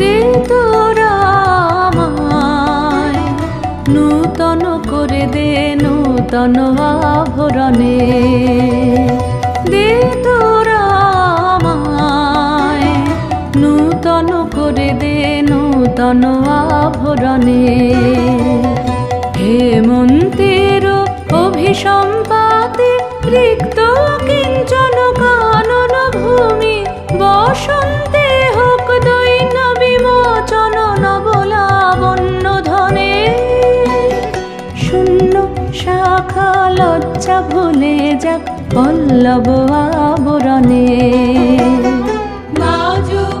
দে তোরা নূতন করে দে, নূতন আভরণে। দে তোরা নূতন করে দে, নূতন আভরণে। হেমন্তের অভিসম্পাতে রিক্ত শূন্য শাখা লজ্জা ভুলে যাক পল্লব আবরণে। লাজুক